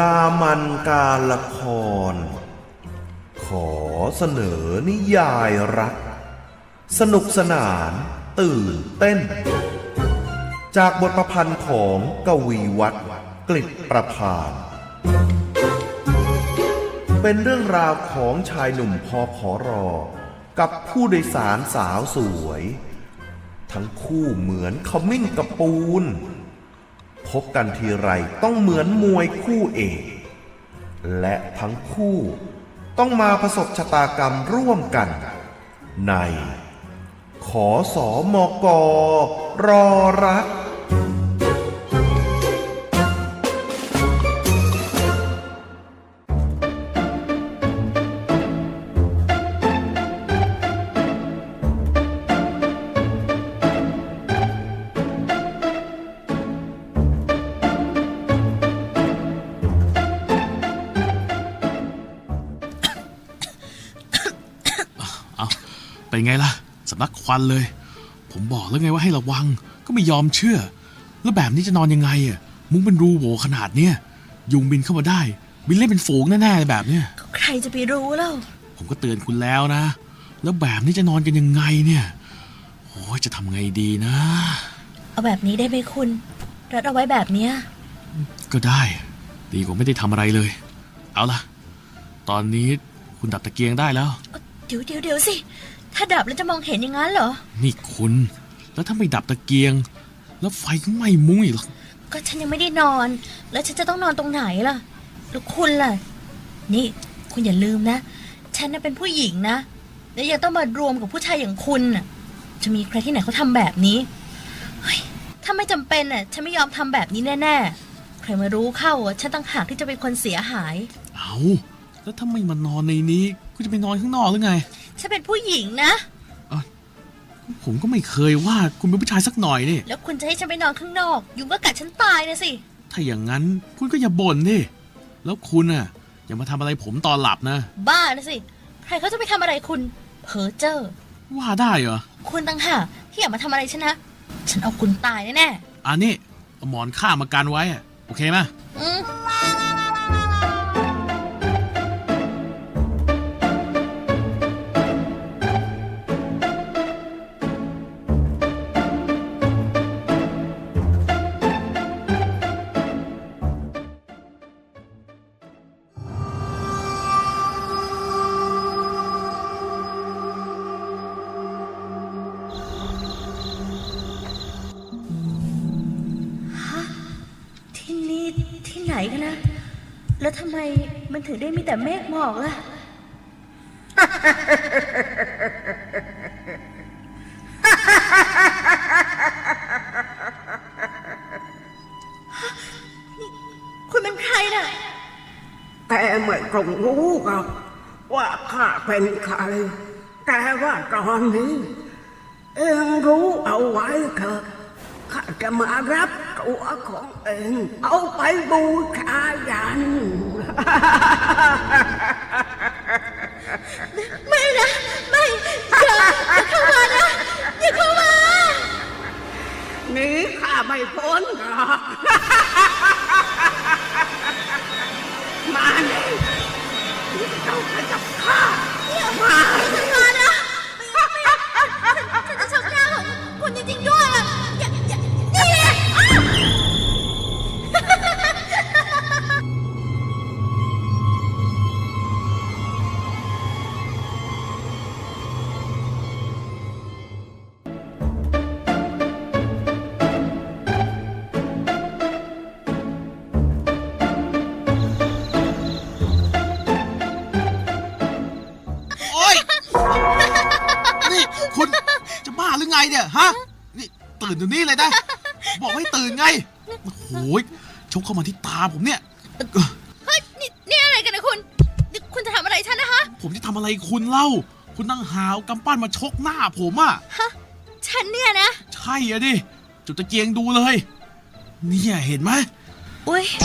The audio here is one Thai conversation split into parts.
ลามันการละคร ขอเสนอนิยายรัก สนุกสนานตื่นเต้น จากบทประพันธ์ของกวีวัตรกลิตประพาน เป็นเรื่องราวของชายหนุ่มพอขอรอ กับผู้โดยสารสาวสวย ทั้งคู่เหมือนขมิ้นกับปูน พบกันทีไรต้องเหมือนมวยคู่เอกและทั้งคู่ต้องมาประสบชะตากรรมร่วมกัน ในขอสอมกรอรัก ล่ะสำลักควันเลย ผมบอกแล้วไงว่าให้ระวัง ก็ไม่ยอมเชื่อ แล้วแบบนี้จะนอนยังไงอะ มุ้งเป็นรูโหวขนาดเนี้ย ยุงบินเข้ามาได้ บินเล่นเป็นฝูงแน่ๆเลยแบบเนี้ย ใครจะไปรู้เล่า ผมก็เตือนคุณแล้วนะ แล้วแบบนี้จะนอนกันยังไงเนี่ย โอ้ยจะทำไงดีนะ เอาแบบนี้ได้ไหมคุณ รัดเอาไว้แบบเนี้ย ก็ได้ ดีกว่าไม่ได้ทำอะไรเลย เอาล่ะ ตอนนี้คุณดับตะเกียงได้แล้ว เดี๋ยวเดี๋ยวเดี๋ยวสิ ถ้าดับแล้วจะมองเห็นอย่างนั้นเหรอ นี่คุณ แล้วถ้าไม่ดับตะเกียง แล้วไฟก็ไหม้มุ้งอีกหรอกก็ฉันยังไม่ได้นอน แล้วฉันจะต้องนอนตรงไหนล่ะ แล้วคุณล่ะ นี่คุณอย่าลืมนะ ฉันน่ะเป็นผู้หญิงนะ แล้วยังต้องมารวมกับผู้ชายอย่างคุณน่ะ จะมีใครที่ไหนเขาทำแบบนี้เฮ้ยถ้าไม่จำเป็นน่ะ ฉันไม่ยอมทำแบบนี้แน่ๆ ใครมารู้เข้าอะฉันตั้งหากที่จะเป็นคนเสียหาย เอา แล้วถ้าไม่มานอนในนี้ คุณจะไปนอนข้างนอกหรือไง ฉันเป็นผู้หญิงนะ ผมก็ไม่เคยว่าคุณเป็นผู้ชายสักหน่อยนี่ แล้วคุณจะให้ฉันไปนอนข้างนอก ยุงก็กัดฉันตายนะสิ ถ้าอย่างนั้นคุณก็อย่าบ่นดิ แล้วคุณอะอย่ามาทำอะไรผมตอนหลับนะ บ้านะสิ ใครเขาจะไปทำอะไรคุณ เพอเจอร์ว่าได้เหรอ คุณตั้งหากที่อยากมาทำอะไรฉันนะ ฉันเอาคุณตายแน่อันนี้เอาหมอนข้างมากันไว้อะโอเคไหมๆอืม ไมมันถึงได้มีแต่เมฆหมอกล่ะนี่คุณเป็นใครน่ะแต่ไม่ต้องรู้หรอกว่าข้าเป็นใคร แต่ว่าตอนนี้ เองรู้เอาไว้เถอะข้าจะมารับ ตัวของเองเอาไปบูชายัน ไม่นะ ไม่อย่าอย่าเข้ามานะอย่าเข้ามาหนีข้าไม่พ้นหรอกมานี่เจ้าไปจับข้ามาอย่าเข้ามานะฉันจะชักหน้าของคุณจริงๆด้วยอะอย่า เดี๋ยวนี้เลยนะ บอกให้ตื่นไงโอ้โหยชกเข้ามาที่ตาผมเนี่ย เฮ้ยนี่นี่อะไรกันนะคุณนี่คุณจะทำอะไรฉันนะคะ ผมจะทำอะไรคุณเล่า คุณนั่งหาวกำปั้นมาชกหน้าผมอะฮะ ฉันเนี่ยนะ ใช่อะดิ จุดตะเกียงดูเลย เนี่ยเห็นไหมอุ้ยโ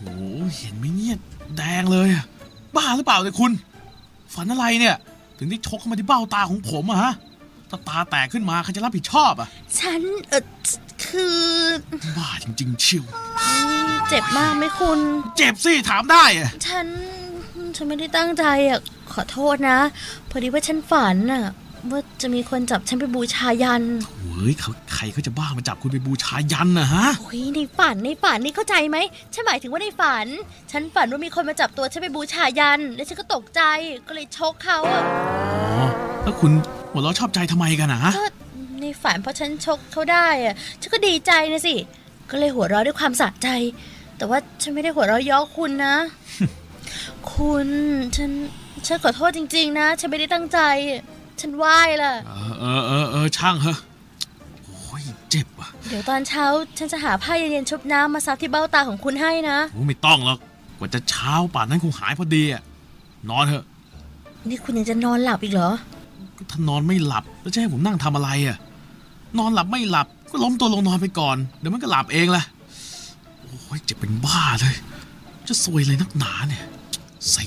อ้โหเห็นไหมเนี่ย แดงเลยอะบ้าหรือเปล่าเนี่ยคุณ ฝันอะไรเนี่ย ถึงได้ชกเข้ามาที่เบ้าตาของผมอะฮะถ้าตาแตกขึ้นมาใครจะรับผิดชอบอะฉันเออคือบ้าจริงๆเชิวเจ็บมากไหมคุณ เจ็บสิถามได้อะฉัน ฉันไม่ได้ตั้งใจอะขอโทษนะ พอดีว่าฉันฝันอะ ว่าจะมีคนจับฉันไปบูชายันเฮ้ยเขาใครเขาจะบ้ามาจับคุณไปบูชายันนะฮะโอ้ยในฝันในฝันนี่เข้าใจไหมฉันหมายถึงว่าในฝัน ฉันฝันว่ามีคนมาจับตัวฉันไปบูชายัน แล้วฉันก็ตกใจก็เลยชกเขาอะอ๋อแล้วคุณหัวเราะชอบใจทำไมกันนะฮะก็ในฝันพอฉันชกเขาได้อะฉันก็ดีใจนะสิก็เลยหัวเราะด้วยความสะใจ แต่ว่าฉันไม่ได้หัวเราะเย่อคุณนะ คุณฉันฉันขอโทษจริง ๆ นะ ฉันไม่ได้ตั้งใจ ฉันไหว้ล่ะ เออเออเออเออช่างเหอะโอ้ยเจ็บอะเดี๋ยวตอนเช้าฉันจะหาผ้าเย็นๆชุบน้ำมาซับที่เบ้าตาของคุณให้นะ โอ้ไม่ต้องหรอกกว่าจะเช้าป่านนั้นคงหายพอดีอะนอนเถอะนี่คุณยังจะนอนหลับอีกเหรอ ก็ถ้านอนไม่หลับแล้วจะให้ผมนั่งทำอะไรอะนอนหลับไม่หลับก็ล้มตัวลงนอนไปก่อนเดี๋ยวมันก็หลับเองแหละโอ้ยเจ็บเป็นบ้าเลย จะซวยเลยนักหนาเนี่ยใส่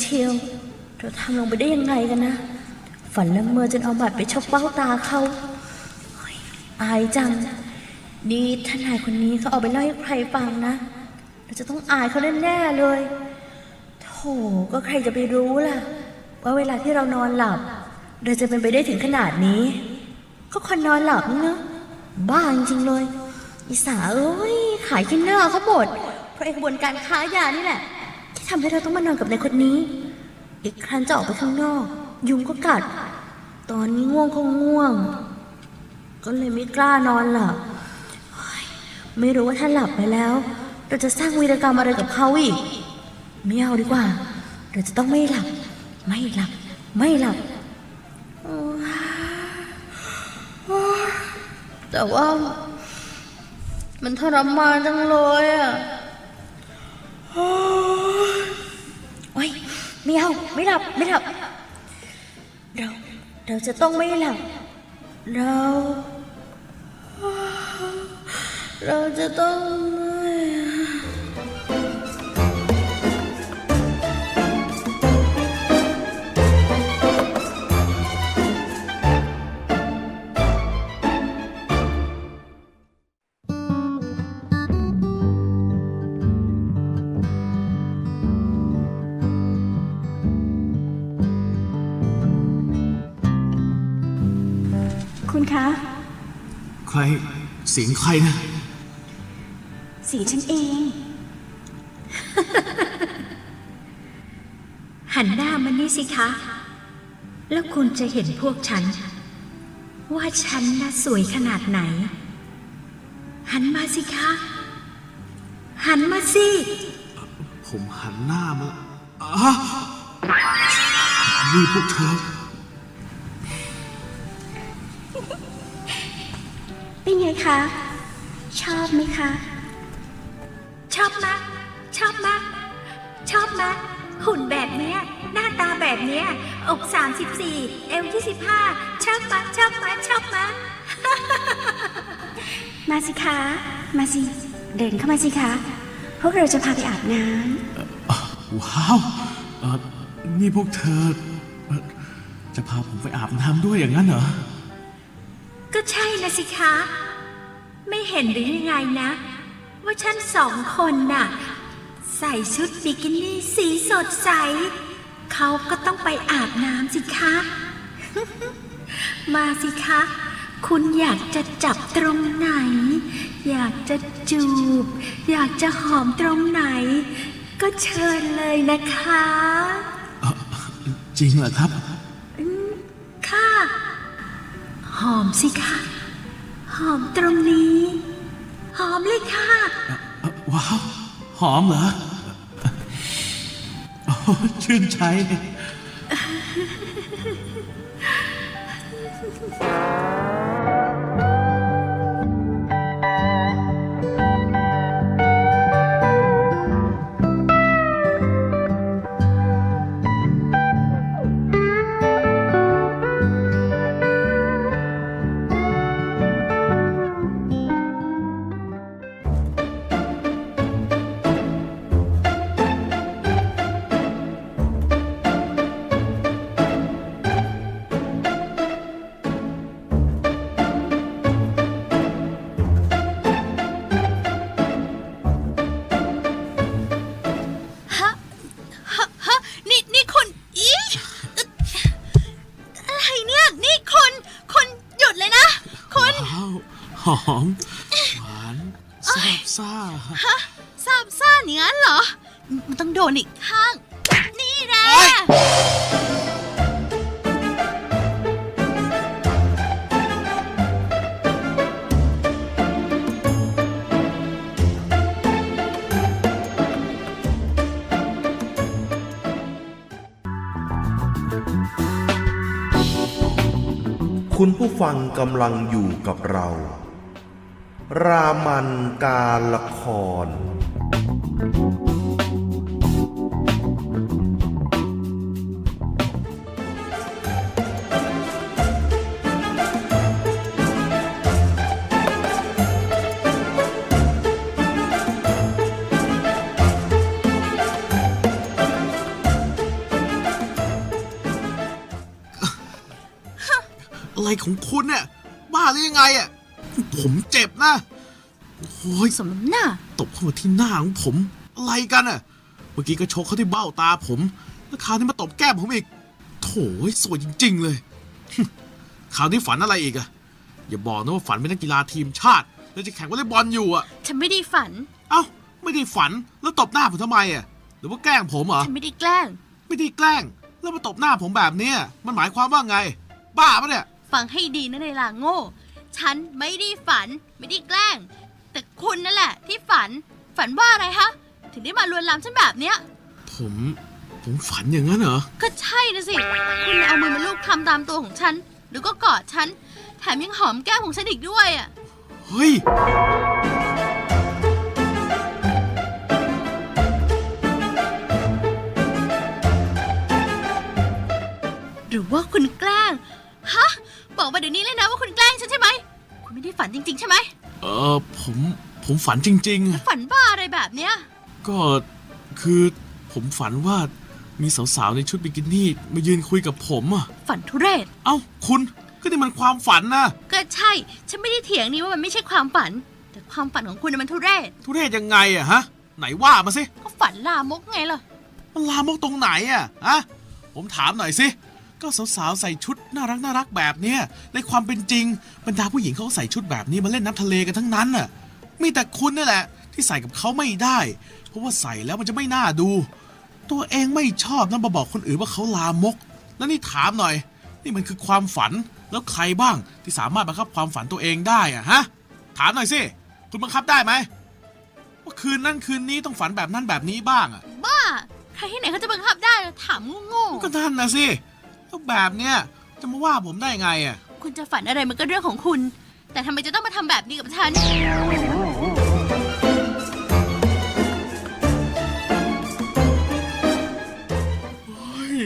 เชียวเราทำลงไปได้ยังไงกันนะ ฝันละเมอจนเอาบัตรไปชกเบ้าตาเขาอายจัง ดีท่านนายคนนี้เขาเอาไปเล่าให้ใครฟังนะ เราจะต้องอายเขาแน่ๆเลยโถก็ใครจะไปรู้ล่ะ ว่าเวลาที่เรานอนหลับ เราจะเป็นไปได้ถึงขนาดนี้ ก็คนนอนหลับเนอะบ้าจริงเลย อีสาเอ้ยขายกินเนอร์เขาหมดเพราะไอ้กระบวนการค้ายานี่แหละ ที่ทำให้เราต้องมานอนกับนายคนนี้ อีกครั้นจะออกไปข้างนอก ยุงก็กัด ตอนนี้ง่วงก็ง่วง ก็เลยไม่กล้านอนหลับไม่รู้ว่าถ้าหลับไปแล้ว เราจะสร้างวีรกรรมอะไรกับเขาอีกไม่เอาดีกว่า เราจะต้องไม่หลับ ไม่หลับ ไม่หลับ แต่ว่า มันทรมานจังเลยอะ โอ๊ย ไม่เอาไม่หลับไม่หลับ เรา เราจะต้องไม่หลับ เรา เราจะต้อง คุณคะ ใครเสียงใครนะสีฉันเอง หันหน้ามานี่สิคะ แล้วคุณจะเห็นพวกฉัน ว่าฉันน่ะสวยขนาดไหน หันมาสิคะ หันมาสิ ผมหันหน้ามาอะนี่พวกเธอ เป็นไงคะ ชอบไหมคะ ชอบมาก ชอบมาก ชอบมากหุ่นแบบเนี้ย หน้าตาแบบเนี้ย อก34 เอว25 ชอบมาก ชอบมากชอบมากมาสิคะ มาสิ เดินเข้ามาสิคะ พวกเราจะพาไปอาบน้ว้าวเออนี่พวกเธอเอ่อจะพาผมไปอาบน้ำด้วยอย่างนั้นเหรอำ ก็ใช่นะสิคะ ไม่เห็นหรือยังไงนะ ว่าฉันสองคนน่ะ ใส่ชุดบิกินี่สีสดใส เขาก็ต้องไปอาบน้ำสิคะ มาสิคะ คุณอยากจะจับตรงไหน อยากจะจูบ อยากจะหอมตรงไหน ก็เชิญเลยนะคะ จริงเหรอครับ อมสิคะหอมตรงนี้ หอมเลยค่ะ ว้าว หอมเหรอโอ้ชื่นใจ คุณผู้ฟังกำลังอยู่กับเรา รามันการละคร ของคุณเนี่ยบ้าหรือยังไงอะผมเจ็บนะโอ้ยสมน้ำหน้า ตบเข้ามาที่หน้าของผม อะไรกันอะ เมื่อกี้ก็ชกเขาที่เบ้าตาผม แล้วคราวนี้มาตบแก้มผมอีก โถ่สวยจริง ๆ เลยคราวนี้ฝันอะไรอีกอะอย่าบอกนะว่าฝันเป็นนักกีฬาทีมชาติ แล้วจะแข่งวอลเลย์บอลอยู่อะฉันไม่ได้ฝัน เอ้า ไม่ได้ฝันแล้วตบหน้าผมทำไมอะหรือว่าแกล้งผมเหรอ ฉันไม่ได้แกล้ง ไม่ได้แกล้ง แล้วมาตบหน้าผมแบบเนี้ยมันหมายความว่าไง บ้าปะเนี่ย ฟังให้ดีนะในลาโง่ ฉันไม่ได้ฝันไม่ได้แกล้ง แต่คุณนั่นแหละ ที่ฝันฝันว่าอะไรฮะ ถึงได้มาลวนลามฉันแบบเนี้ย ผมผมฝันอย่างนั้นเหรอ ก็ใช่นะสิ คุณเอามือมาลูบคลำตามตัวของฉัน หรือก็กอดฉัน แถมยังหอมแก้มของฉันอีกด้วยอะ เฮ้ย หรือว่าคุณแกล้ง ฮะ บอกมาเดี๋ยวนี้เลยนะว่าคุณแกล้งฉันใช่ไหม คุณไม่ได้ฝันจริง ๆ ใช่ไหม เออผมผมฝันจริงๆฝันบ้าอะไรแบบเนี้ยก็คือผมฝันว่ามีสาวๆในชุดบิกินี่มายืนคุยกับผมอะ ฝันทุเรศ เอ้าคุณก็นี่มันความฝันนะก็ใช่ ฉันไม่ได้เถียงนี่ว่ามันไม่ใช่ความฝัน แต่ความฝันของคุณน่ะมันทุเรศ ทุเรศยังไงอะฮะ ไหนว่ามาสิ ก็ฝันลามกไงล่ะ มันลามกตรงไหนอะฮะผมถามหน่อยสิ ก็สาวๆใส่ชุดน่ารักน่ารักแบบเนี้ยในความเป็นจริงบรรดาผู้หญิงเขาก็ใส่ชุดแบบนี้มาเล่นน้ำทะเลกันทั้งนั้นน่ะมีแต่คุณนี่แหละ ที่ใส่กับเขาไม่ได้ เพราะว่าใส่แล้วมันจะไม่น่าดู ตัวเองไม่ชอบนั่นมาบอกคนอื่นว่าเขาลามก แล้วนี่ถามหน่อย นี่มันคือความฝันแล้วใครบ้างที่สามารถบังคับความฝันตัวเองได้อะฮะถามหน่อยสิคุณบังคับได้ไหมว่าคืนนั้นคืนนี้ต้องฝันแบบนั้นแบบนี้บ้างอะบ้า ใครที่ไหนเขาจะบังคับได้ล่ะถามโง่ก็นั่นนะสิ แล้วแบบเนี้ยจะมาว่าผมได้ไงอะๆคุณจะฝันอะไรมันก็เรื่องของคุณ แต่ทำไมจะต้องมาทำแบบนี้กับฉัน เฮ้ย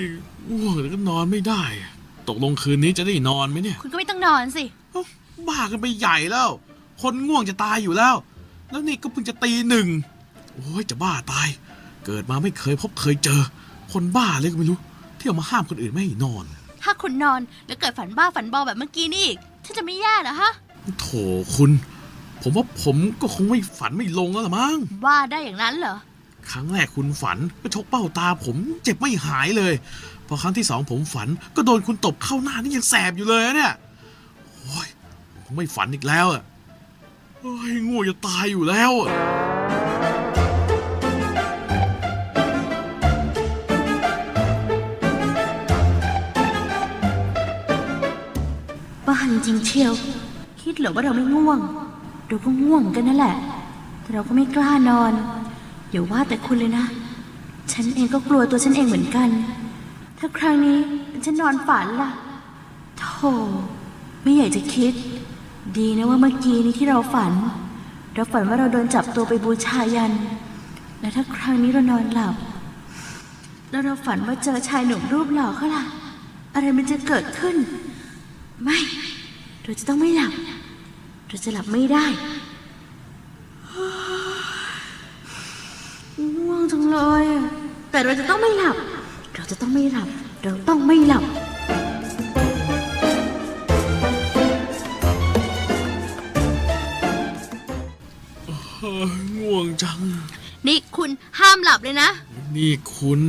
ง่วงแล้วก็นอนไม่ได้อะตกลงคืนนี้จะได้นอนไหมเนี่ยคุณก็ไม่ต้องนอนสิ เอ้าบ้ากันไปใหญ่แล้ว คนง่วงจะตายอยู่แล้ว แล้วนี่ก็เพิ่งจะตีหนึ่งโอ้ยจะบ้าตาย เกิดมาไม่เคยพบเคยเจอ คนบ้าเลยก็ไม่รู้ ที่เอามาห้ามคนอื่นไม่ให้นอน ถ้าคุณนอนแล้วเกิดฝันบ้าฝันบอแบบเมื่อกี้นี่อีกฉันจะไม่แย่เหรอฮะ โถคุณ ผมว่าผมก็คงไม่ฝันไม่ลงแล้วละมั้ง ว่าได้อย่างนั้นเหรอ ครั้งแรกคุณฝันก็ชกเป้าตาผมเจ็บไม่หายเลย พอครั้งที่สองผมฝันก็โดนคุณตบเข้าหน้านี่ยังแสบอยู่เลยอะเนี่ยโอ้ยผมไม่ฝันอีกแล้วอะโอ้ยง่วงจะตายอยู่แล้วอะ บ้าจริงเชียว คิดเหรอว่าเราไม่ง่วง เราก็ง่วงกันนั่นแหละ แต่เราก็ไม่กล้านอน อย่าว่าแต่คุณเลยนะ ฉันเองก็กลัวตัวฉันเองเหมือนกัน ถ้าครั้งนี้ฉันนอนฝันล่ะโธ่ไม่อยากจะคิด ดีนะว่าเมื่อกี้นี้ที่เราฝัน เราฝันว่าเราโดนจับตัวไปบูชายัน และถ้าครั้งนี้เรานอนหลับ แล้วเราฝันว่าเจอชายหนุ่มรูปหล่อเขาล่ะ อะไรมันจะเกิดขึ้น ไม่ เราจะต้องไม่หลับ เราจะหลับไม่ได้ง่วงจังเลยอะแต่เราจะต้องไม่หลับ เราจะต้องไม่หลับ เราต้องไม่หลับเฮ้ยง่วงจัง นี่คุณห้ามหลับเลยนะ นี่คุณ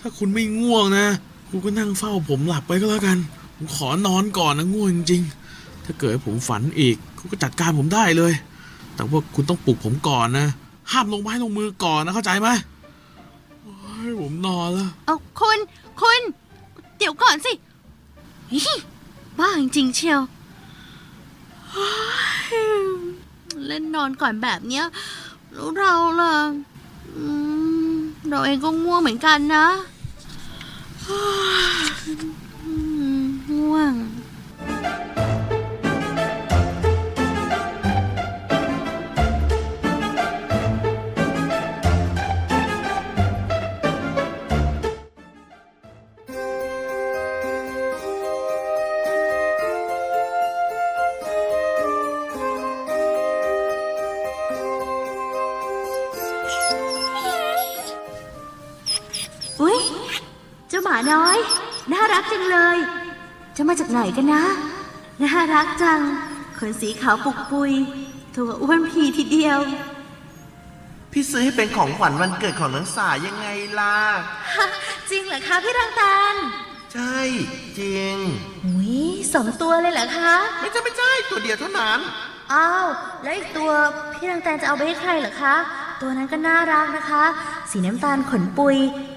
ถ้าคุณไม่ง่วงนะ คุณก็นั่งเฝ้าผมหลับไปก็แล้วกัน ผมขอนอนก่อนนะง่วงจริงๆ ถ้าเกิดผมฝันอีกเขาก็จัดการผมได้เลย แต่ว่าคุณต้องปลุกผมก่อนนะ ห้ามลงไม้ลงมือก่อนนะเข้าใจไหมโอ้ผมนอนแล้วเอาคุณคุณเดี๋ยวก่อนสิบ้าจริงเชียว เล่นนอนก่อนแบบเนี้ยแล้วเราล่ะอืมเราเองก็ง่วงเหมือนกันนะง่วง น้อย น่ารักจังเลย จะมาจากไหนกันนะ น่ารักจังขนสีขาวปุกปุย ตัวอ้วนพีทีเดียว พี่ซื้อให้เป็นของขวัญวันเกิดของนังสายังไงล่ะ จริงเหรอคะพี่รังตาลใช่ จริงอุ้ยสองตัวเลยเหรอคะ ไม่ใช่ไม่ใช่ตัวเดียวเท่านั้น อ้าวแล้วอีกตัวพี่รังแตนจะเอาไปให้ใครเหรอคะ ตัวนั้นก็น่ารักนะคะ สีน้ำตาลขนปุย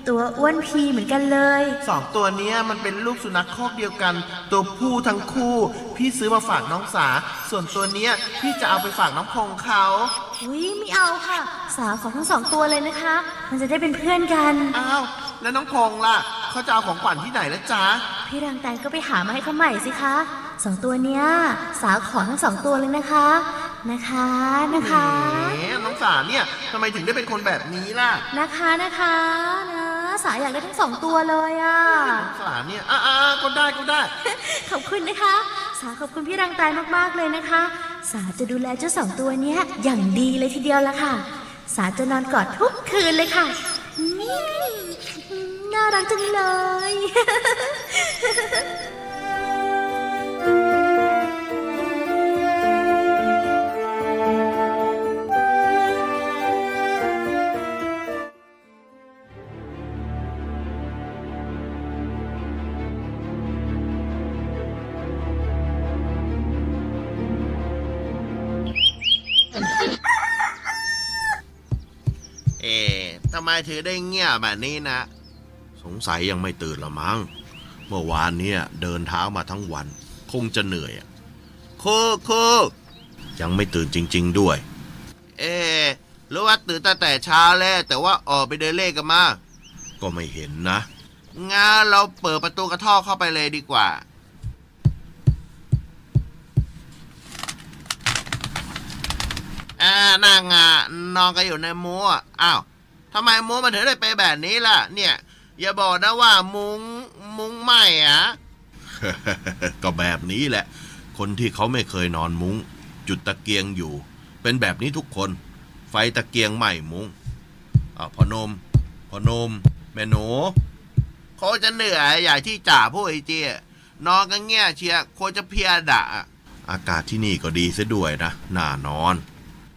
ตัวอ้วนพีเหมือนกันเลย สองตัวเนี้ยมันเป็นลูกสุนัขคอกเดียวกัน ตัวผู้ทั้งคู่ พี่ซื้อมาฝากน้องสา ส่วนตัวเนี้ยพี่จะเอาไปฝากน้องพงเขา อุ้ยไม่เอาค่ะ สาวของทั้งสองตัวเลยนะคะ มันจะได้เป็นเพื่อนกัน อ้าว แล้วน้องพงล่ะ เขาจะเอาของขวัญที่ไหนละจ๊ะ พี่รังแตนก็ไปหามาให้เขาใหม่สิคะสองตัวเนี้ยสาวขอทั้งสองตัวเลยนะคะ นะคะนะคะ แหมน้องสาเนี่ยทำไมถึงได้เป็นคนแบบนี้ล่ะ นะคะนะคะนะ สาวอยากได้ทั้งสองตัวเลยอะ น้องสาเนี่ยอ่าอ่าก็ได้ก็ได้ ขอบคุณนะคะ สาขอบคุณพี่รังแตนมากๆเลยนะคะ สาจะดูแลเจ้าสองตัวเนี้ย อย่างดีเลยทีเดียวละค่ะ สาจะนอนกอดทุกคืนเลยค่ะอืมน่ารักจังเลยำไมเธอได้เงียบแบบนี้นะ สงสัยยังไม่ตื่นละมั้ง เมื่อวานเนี่ยเดินเท้ามาทั้งวัน คงจะเหนื่อยอะคูคูยังไม่ตื่นจริง ๆด้วย เอ๊ะหรือว่าตื่นตั้งแต่เช้าแล้วแต่ว่าออกไปเดินเล่นกันมา ก็ไม่เห็นนะงั้นเราเปิดประตูกระท่อกเข้าไปเลยดีกว่า อ่านางอะนอนกันอยู่ในมุ้งอะอ้าว ทำไมมุ้งมันถึงได้ไปนแบบนี้ล่ะ เนี่ย อย่าบอกนะว่ามุ้งมุ้งไหมอะ ก็แบบนี้แหละ คนที่เขาไม่เคยนอนมุ้ง จุดตะเกียงอยู่ เป็นแบบนี้ทุกคน ไฟตะเกียงไหม้มุ้งอ้าวพอนมพอนม แม่หนูเขาจะเหนื่อยอย่างที่จ่าพูดไอ้เจียนอนกันเงี้ยเชียร์ควรจะเพลียดะอากาศที่นี่ก็ดีซะด้วยนะน่านอน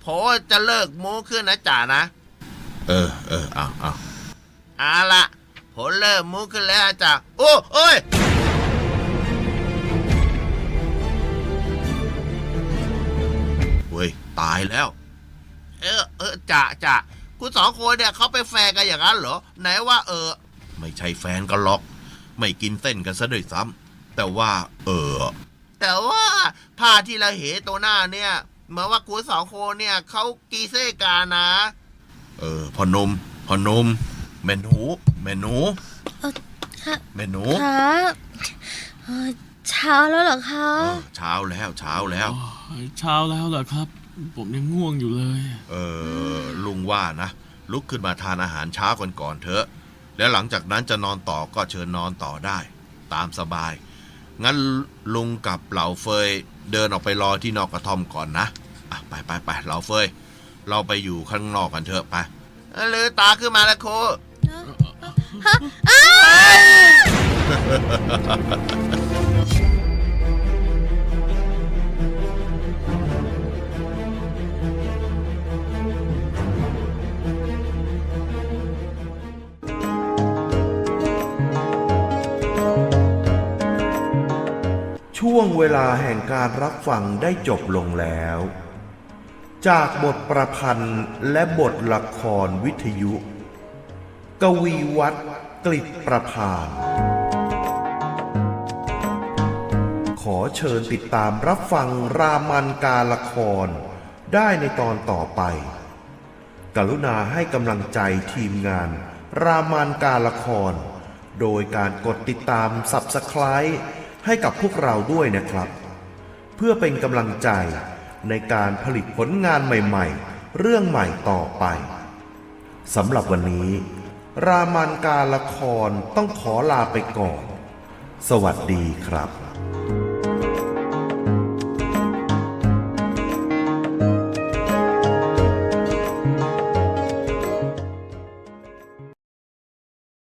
โพจะเลิกโม้ขึ้นนะจ่านะ เออเออเอาเอาเอาละผมเลิกโม้ขึ้นแล้วจ่าโอ้โอ้ยเว้ยตายแล้ว เออเออจ่าจ่าคุณสองคนเนี่ยเขาไปแฟนกันอย่างนั้นเหรอ ไหนว่าเออ ไม่ใช่แฟนกันหรอก ไม่กินเส้นกันซะด้วยซ้ำแต่ว่า เออ แต่ว่าผ้าที่เราเห็นตัวหน้าเนี่ยเหมือนว่าคุณสองคนเนี่ยเขากีเซกันนะ เออพอนมพอนมแม่หนูแม่หนูเอ่อค่ะแม่หนูคะเอ่อเช้าแล้วเหรอคะเออเช้าแล้วเช้าแล้วอ๋อเช้าแล้วเหรอครับ ผมยังง่วงอยู่เลย เออลุงว่านะลุกขึ้นมาทานอาหารเช้าก่อนก่อนเถอะ แล้วหลังจากนั้นจะนอนต่อก็เชิญนอนต่อได้ ตามสบาย งั้นลุงกับเหล่าเฟยเดินออกไปรอที่นอกกระท่อมก่อนนะ อะไปไปไปเหล่าเฟย เราไปอยู่ข้างนอกกันเถอะไปเอ้ยลือตาขึ้นมาแล้วโคช่วงเวลาแห่งการรับฟังได้จบลงแล้ว จากบทประพันธ์และบทละครวิทยุ กวีวัตรกลิตประพาน ขอเชิญติดตามรับฟังรามันการละคร ได้ในตอนต่อไป กรุณาให้กำลังใจทีมงาน รามันการละคร โดยการกดติดตาม Subscribe ให้กับพวกเราด้วยนะครับ เพื่อเป็นกำลังใจ ในการผลิตผลงานใหม่ๆ เรื่องใหม่ต่อไปสำหรับวันนี้ รามันการละครต้องขอลาไปก่อน สวัสดีครับ